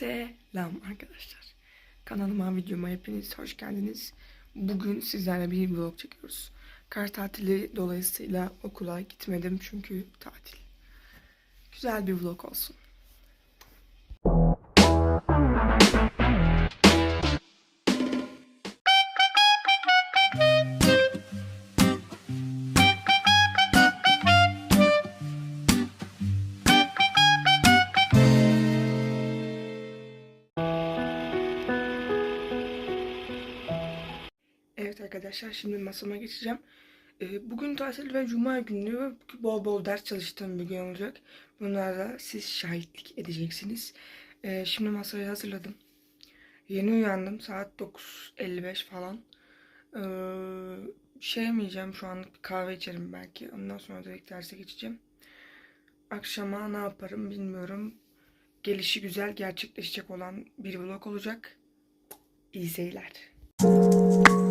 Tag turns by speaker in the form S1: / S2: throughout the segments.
S1: Selam arkadaşlar. Kanalıma, videoma hepiniz hoş geldiniz. Bugün sizlerle bir vlog çekiyoruz. Kar tatili dolayısıyla okula gitmedim çünkü tatil. Güzel bir vlog olsun. Arkadaşlar şimdi masama geçeceğim. Ee, Bugün tatil ve cuma günü bol bol ders çalıştığım bir gün olacak. Bunlara siz şahitlik edeceksiniz. Ee, Şimdi masayı hazırladım. Yeni uyandım saat 9.55 falan. Ee, Şey yemeyeceğim şu an kahve içerim belki. Ondan sonra direkt derse geçeceğim. Akşama ne yaparım bilmiyorum. Gelişi güzel gerçekleşecek olan bir vlog olacak. İyi seyirler.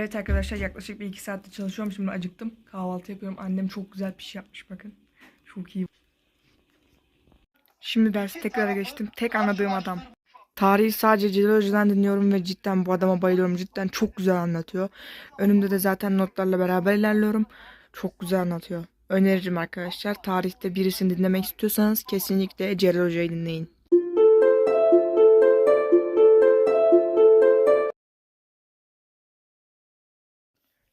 S1: Evet arkadaşlar yaklaşık bir iki saatte çalışıyorum. Şimdi acıktım. Kahvaltı yapıyorum. Annem çok güzel bir şey yapmış bakın. Çok iyi. Şimdi dersi tekrar geçtim. Tek anladığım adam. Tarihi sadece Celal dinliyorum ve cidden bu adama bayılıyorum. Cidden çok güzel anlatıyor. Önümde de zaten notlarla beraber ilerliyorum. Çok güzel anlatıyor. Öneririm arkadaşlar. Tarihte birisini dinlemek istiyorsanız kesinlikle Celal dinleyin.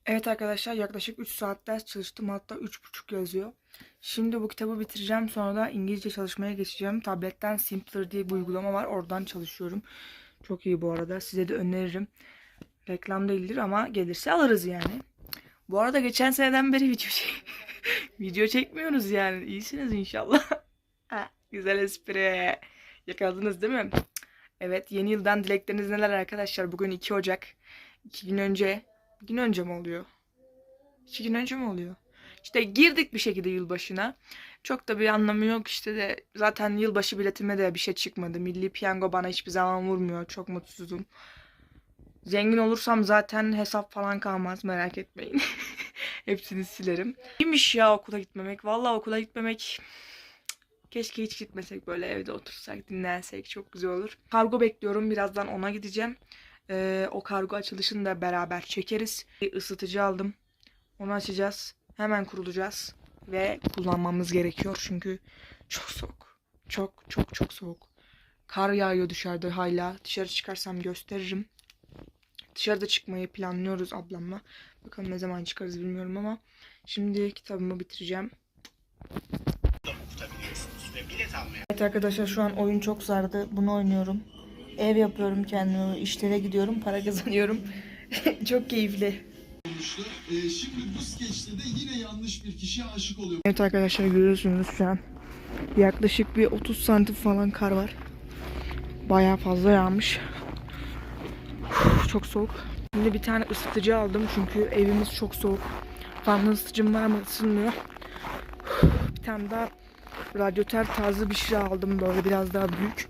S1: Evet arkadaşlar yaklaşık 3 saat ders çalıştım hatta 3,5 yazıyor. Şimdi bu kitabı bitireceğim sonra da İngilizce çalışmaya geçeceğim. Tabletten Simpler diye bir uygulama var oradan çalışıyorum. Çok iyi bu arada size de öneririm. Reklam değildir ama gelirse alırız yani. Bu arada geçen seneden beri video, çek video çekmiyoruz yani. İyisiniz inşallah. Ha, Güzel espri. Yakaladınız değil mi? Evet yeni yıldan dilekleriniz neler arkadaşlar? Bugün 2 Ocak. 2 gün önce bir gün önce mi oluyor? İki gün önce mi oluyor? İşte girdik bir şekilde yılbaşına. Çok da bir anlamı yok işte de zaten yılbaşı biletime de bir şey çıkmadı. Milli piyango bana hiçbir zaman vurmuyor. Çok mutsuzum. Zengin olursam zaten hesap falan kalmaz merak etmeyin. Hepsini silerim. İyiymiş ya okula gitmemek. Vallahi okula gitmemek Keşke hiç gitmesek böyle evde otursak dinlensek çok güzel olur. Kargo bekliyorum birazdan ona gideceğim. Ee, o kargo açılışını da beraber çekeriz. Bir ısıtıcı aldım. Onu açacağız. Hemen kurulacağız. Ve kullanmamız gerekiyor çünkü çok soğuk. Çok çok çok soğuk. Kar yağıyor dışarıda hala. Dışarı çıkarsam gösteririm. Dışarıda çıkmayı planlıyoruz ablamla. Bakalım ne zaman çıkarız bilmiyorum ama. Şimdi kitabımı bitireceğim. Evet arkadaşlar şu an oyun çok sardı. Bunu oynuyorum. Ev yapıyorum kendime. işlere gidiyorum. Para kazanıyorum. çok keyifli.
S2: Ee, şimdi bu skeçte de yine yanlış bir kişiye aşık oluyor.
S1: Evet arkadaşlar görüyorsunuz şu an. Yaklaşık bir 30 santim falan kar var. Bayağı fazla yağmış. Uf, çok soğuk. Şimdi bir tane ısıtıcı aldım çünkü evimiz çok soğuk. Fanlı ısıtıcım var ama ısınmıyor. Uf, Bir tane daha radyatör tarzı bir şey aldım böyle biraz daha büyük.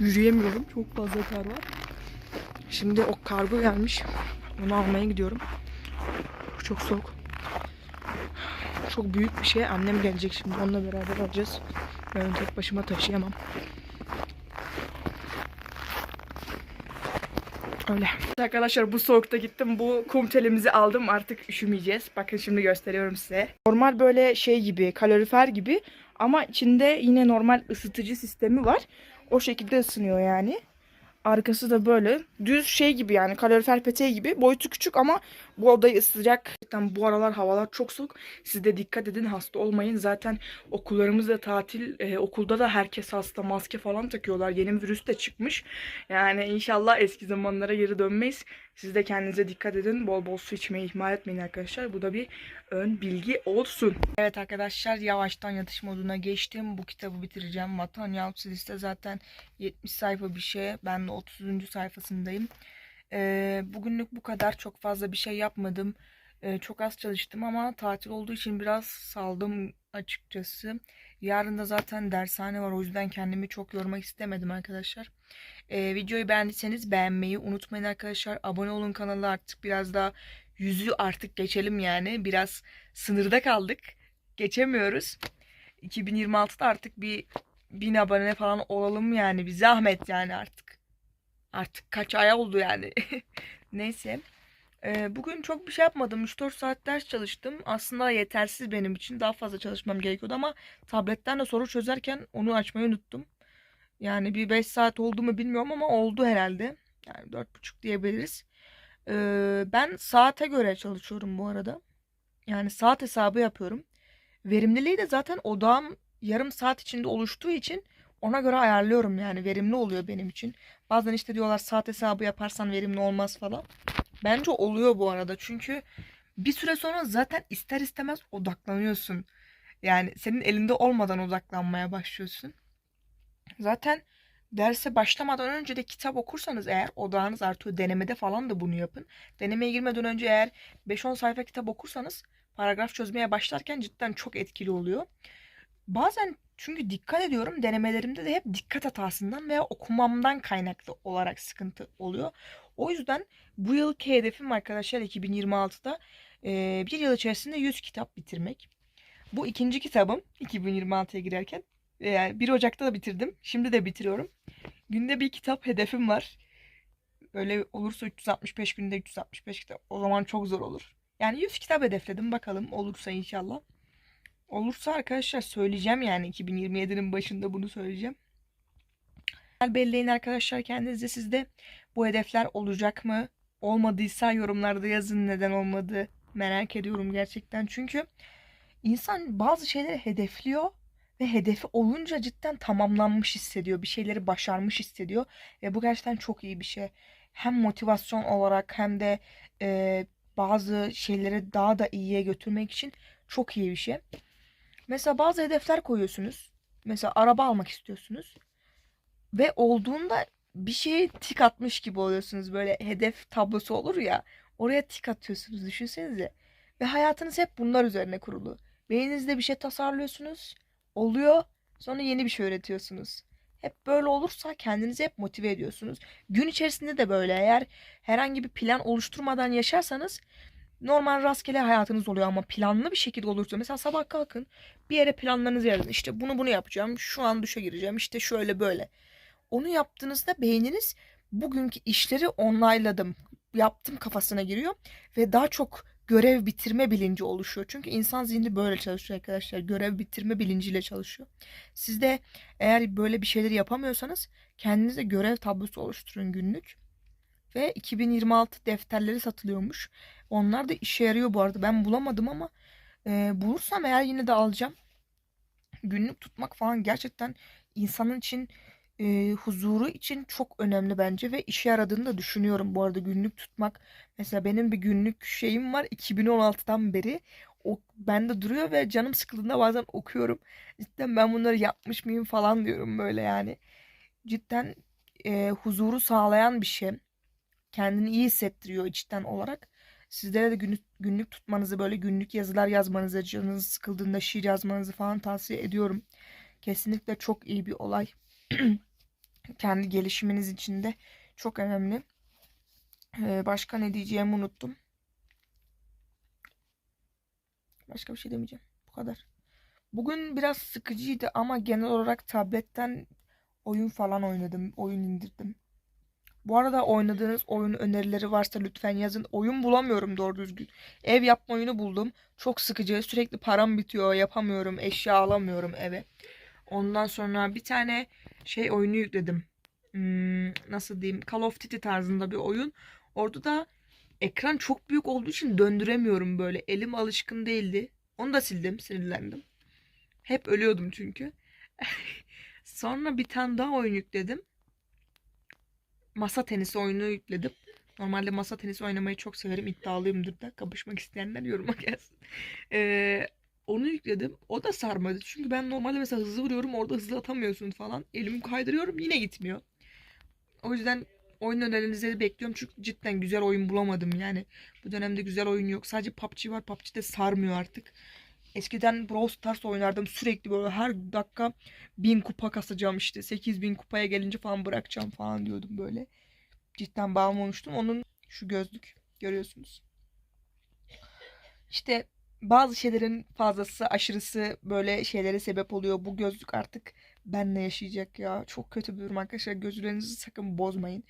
S1: Yürüyemiyorum. Çok fazla kar var. Şimdi o kargo gelmiş. Onu almaya gidiyorum. Çok soğuk. Çok büyük bir şey. Annem gelecek şimdi. Onunla beraber alacağız. Ben onu tek başıma taşıyamam. Öyle. Arkadaşlar bu soğukta gittim. Bu kum telimizi aldım. Artık üşümeyeceğiz. Bakın şimdi gösteriyorum size. Normal böyle şey gibi, kalorifer gibi ama içinde yine normal ısıtıcı sistemi var. O şekilde ısınıyor yani. Arkası da böyle düz şey gibi yani kalorifer peteği gibi. Boyutu küçük ama bu odayı ısıtacak. Gerçekten bu aralar havalar çok soğuk. Siz de dikkat edin hasta olmayın. Zaten okullarımız da tatil. e, okulda da herkes hasta. Maske falan takıyorlar. Yeni virüs de çıkmış. Yani inşallah eski zamanlara geri dönmeyiz. Siz de kendinize dikkat edin. Bol bol su içmeyi ihmal etmeyin arkadaşlar. Bu da bir ön bilgi olsun. Evet arkadaşlar yavaştan yatış moduna geçtim. Bu kitabı bitireceğim. Vatan Yahutsi liste zaten 70 sayfa bir şey. Ben de 30. sayfasındayım. Ee, bugünlük bu kadar. Çok fazla bir şey yapmadım. Çok az çalıştım ama tatil olduğu için biraz saldım açıkçası. Yarın da zaten dershane var. O yüzden kendimi çok yormak istemedim arkadaşlar. Ee, videoyu beğendiyseniz beğenmeyi unutmayın arkadaşlar. Abone olun kanala artık biraz daha yüzü artık geçelim yani. Biraz sınırda kaldık. Geçemiyoruz. 2026'da artık bir bin abone falan olalım yani. Bir zahmet yani artık. Artık kaç ay oldu yani. Neyse. Bugün çok bir şey yapmadım. 3-4 saat ders çalıştım. Aslında yetersiz benim için. Daha fazla çalışmam gerekiyordu ama tabletten de soru çözerken onu açmayı unuttum. Yani bir 5 saat oldu mu bilmiyorum ama oldu herhalde. Yani 4,5 diyebiliriz. Ben saate göre çalışıyorum bu arada. Yani saat hesabı yapıyorum. Verimliliği de zaten odağım yarım saat içinde oluştuğu için ona göre ayarlıyorum yani verimli oluyor benim için. Bazen işte diyorlar saat hesabı yaparsan verimli olmaz falan. Bence oluyor bu arada çünkü bir süre sonra zaten ister istemez odaklanıyorsun. Yani senin elinde olmadan odaklanmaya başlıyorsun. Zaten derse başlamadan önce de kitap okursanız eğer odağınız artıyor. Denemede falan da bunu yapın. Denemeye girmeden önce eğer 5-10 sayfa kitap okursanız paragraf çözmeye başlarken cidden çok etkili oluyor. Bazen çünkü dikkat ediyorum denemelerimde de hep dikkat hatasından veya okumamdan kaynaklı olarak sıkıntı oluyor. O yüzden bu yılki hedefim arkadaşlar 2026'da e, bir yıl içerisinde 100 kitap bitirmek. Bu ikinci kitabım 2026'ya girerken. E, Yani 1 Ocak'ta da bitirdim. Şimdi de bitiriyorum. Günde bir kitap hedefim var. Öyle olursa 365 günde 365 kitap. O zaman çok zor olur. Yani 100 kitap hedefledim. Bakalım olursa inşallah. Olursa arkadaşlar söyleyeceğim yani 2027'nin başında bunu söyleyeceğim. Belleyin arkadaşlar kendinizde sizde bu hedefler olacak mı? Olmadıysa yorumlarda yazın neden olmadı. Merak ediyorum gerçekten. Çünkü insan bazı şeyleri hedefliyor ve hedefi olunca cidden tamamlanmış hissediyor. Bir şeyleri başarmış hissediyor. Ve bu gerçekten çok iyi bir şey. Hem motivasyon olarak hem de e, bazı şeyleri daha da iyiye götürmek için çok iyi bir şey. Mesela bazı hedefler koyuyorsunuz. Mesela araba almak istiyorsunuz. Ve olduğunda bir şeye tik atmış gibi oluyorsunuz. Böyle hedef tablosu olur ya. Oraya tik atıyorsunuz düşünsenize. Ve hayatınız hep bunlar üzerine kurulu. Beyninizde bir şey tasarlıyorsunuz. Oluyor. Sonra yeni bir şey öğretiyorsunuz. Hep böyle olursa kendinizi hep motive ediyorsunuz. Gün içerisinde de böyle eğer herhangi bir plan oluşturmadan yaşarsanız normal rastgele hayatınız oluyor ama planlı bir şekilde olursa mesela sabah kalkın bir yere planlarınızı yazın. İşte bunu bunu yapacağım. Şu an duşa gireceğim. İşte şöyle böyle. Onu yaptığınızda beyniniz bugünkü işleri onayladım, yaptım kafasına giriyor ve daha çok görev bitirme bilinci oluşuyor. Çünkü insan zihni böyle çalışıyor arkadaşlar. Görev bitirme bilinciyle çalışıyor. Siz de eğer böyle bir şeyleri yapamıyorsanız kendinize görev tablosu oluşturun günlük. Ve 2026 defterleri satılıyormuş. Onlar da işe yarıyor bu arada. Ben bulamadım ama e, bulursam eğer yine de alacağım. Günlük tutmak falan gerçekten insanın için e, huzuru için çok önemli bence ve işe yaradığını da düşünüyorum bu arada günlük tutmak. Mesela benim bir günlük şeyim var 2016'dan beri. O bende duruyor ve canım sıkıldığında bazen okuyorum. Cidden ben bunları yapmış mıyım falan diyorum böyle yani. Cidden e, huzuru sağlayan bir şey. Kendini iyi hissettiriyor içten olarak. Sizlere de günlük, günlük tutmanızı böyle günlük yazılar yazmanızı, canınız sıkıldığında şiir yazmanızı falan tavsiye ediyorum. Kesinlikle çok iyi bir olay. Kendi gelişiminiz için de çok önemli. Ee, başka ne diyeceğimi unuttum. Başka bir şey demeyeceğim. Bu kadar. Bugün biraz sıkıcıydı ama genel olarak tabletten oyun falan oynadım. Oyun indirdim. Bu arada oynadığınız oyun önerileri varsa lütfen yazın. Oyun bulamıyorum doğru düzgün. Ev yapma oyunu buldum. Çok sıkıcı. Sürekli param bitiyor. Yapamıyorum. Eşya alamıyorum eve. Ondan sonra bir tane şey oyunu yükledim. Hmm, nasıl diyeyim? Call of Duty tarzında bir oyun. Orada da ekran çok büyük olduğu için döndüremiyorum böyle. Elim alışkın değildi. Onu da sildim. Sinirlendim. Hep ölüyordum çünkü. Sonra bir tane daha oyun yükledim. Masa tenisi oyunu yükledim. Normalde masa tenisi oynamayı çok severim. İddialıyımdır da. Kapışmak isteyenler yoruma gelsin. Ee, onu yükledim. O da sarmadı. Çünkü ben normalde mesela hızlı vuruyorum. Orada hızlı atamıyorsun falan. Elimi kaydırıyorum. Yine gitmiyor. O yüzden oyun önerilerinizi bekliyorum. Çünkü cidden güzel oyun bulamadım yani. Bu dönemde güzel oyun yok. Sadece PUBG var. PUBG de sarmıyor artık. Eskiden Brawl Stars oynardım. Sürekli böyle her dakika bin kupa kasacağım işte. 8000 kupaya gelince falan bırakacağım falan diyordum böyle. Cidden bağımlı olmuştum. Onun şu gözlük görüyorsunuz. İşte bazı şeylerin fazlası, aşırısı böyle şeylere sebep oluyor. Bu gözlük artık benle yaşayacak ya. Çok kötü bir durum arkadaşlar. Gözlerinizi sakın bozmayın.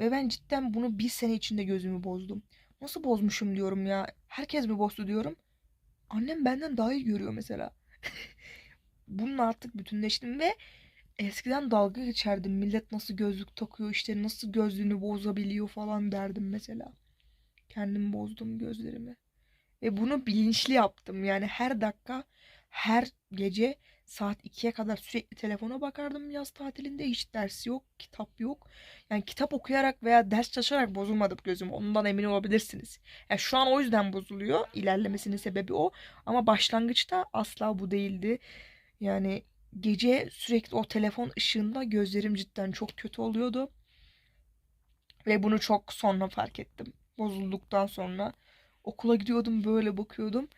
S1: Ve ben cidden bunu bir sene içinde gözümü bozdum. Nasıl bozmuşum diyorum ya. Herkes mi bozdu diyorum. Annem benden daha iyi görüyor mesela. Bununla artık bütünleştim ve eskiden dalga geçerdim. Millet nasıl gözlük takıyor işte nasıl gözlüğünü bozabiliyor falan derdim mesela. Kendim bozdum gözlerimi. Ve bunu bilinçli yaptım. Yani her dakika, her gece saat 2'ye kadar sürekli telefona bakardım yaz tatilinde. Hiç ders yok, kitap yok. Yani kitap okuyarak veya ders çalışarak bozulmadı gözüm. Ondan emin olabilirsiniz. Yani şu an o yüzden bozuluyor. İlerlemesinin sebebi o. Ama başlangıçta asla bu değildi. Yani gece sürekli o telefon ışığında gözlerim cidden çok kötü oluyordu. Ve bunu çok sonra fark ettim. Bozulduktan sonra okula gidiyordum böyle bakıyordum.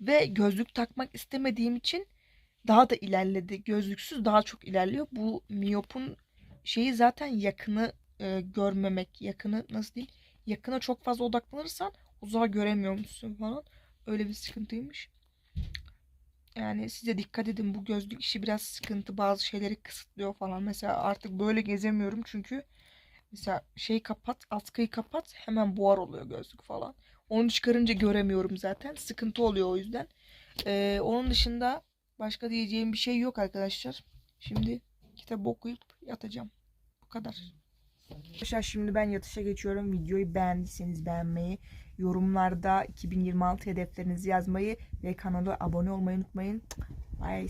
S1: Ve gözlük takmak istemediğim için daha da ilerledi. Gözlüksüz daha çok ilerliyor. Bu miyopun şeyi zaten yakını e, görmemek. Yakını nasıl diyeyim? Yakına çok fazla odaklanırsan uzağa göremiyormuşsun falan. Öyle bir sıkıntıymış. Yani size dikkat edin bu gözlük işi biraz sıkıntı. Bazı şeyleri kısıtlıyor falan. Mesela artık böyle gezemiyorum çünkü mesela şey kapat, askıyı kapat hemen buhar oluyor gözlük falan. Onu çıkarınca göremiyorum zaten. Sıkıntı oluyor o yüzden. Ee, onun dışında başka diyeceğim bir şey yok arkadaşlar. Şimdi kitap okuyup yatacağım. Bu kadar. Arkadaşlar şimdi ben yatışa geçiyorum. Videoyu beğendiyseniz beğenmeyi, yorumlarda 2026 hedeflerinizi yazmayı ve kanala abone olmayı unutmayın. Bye.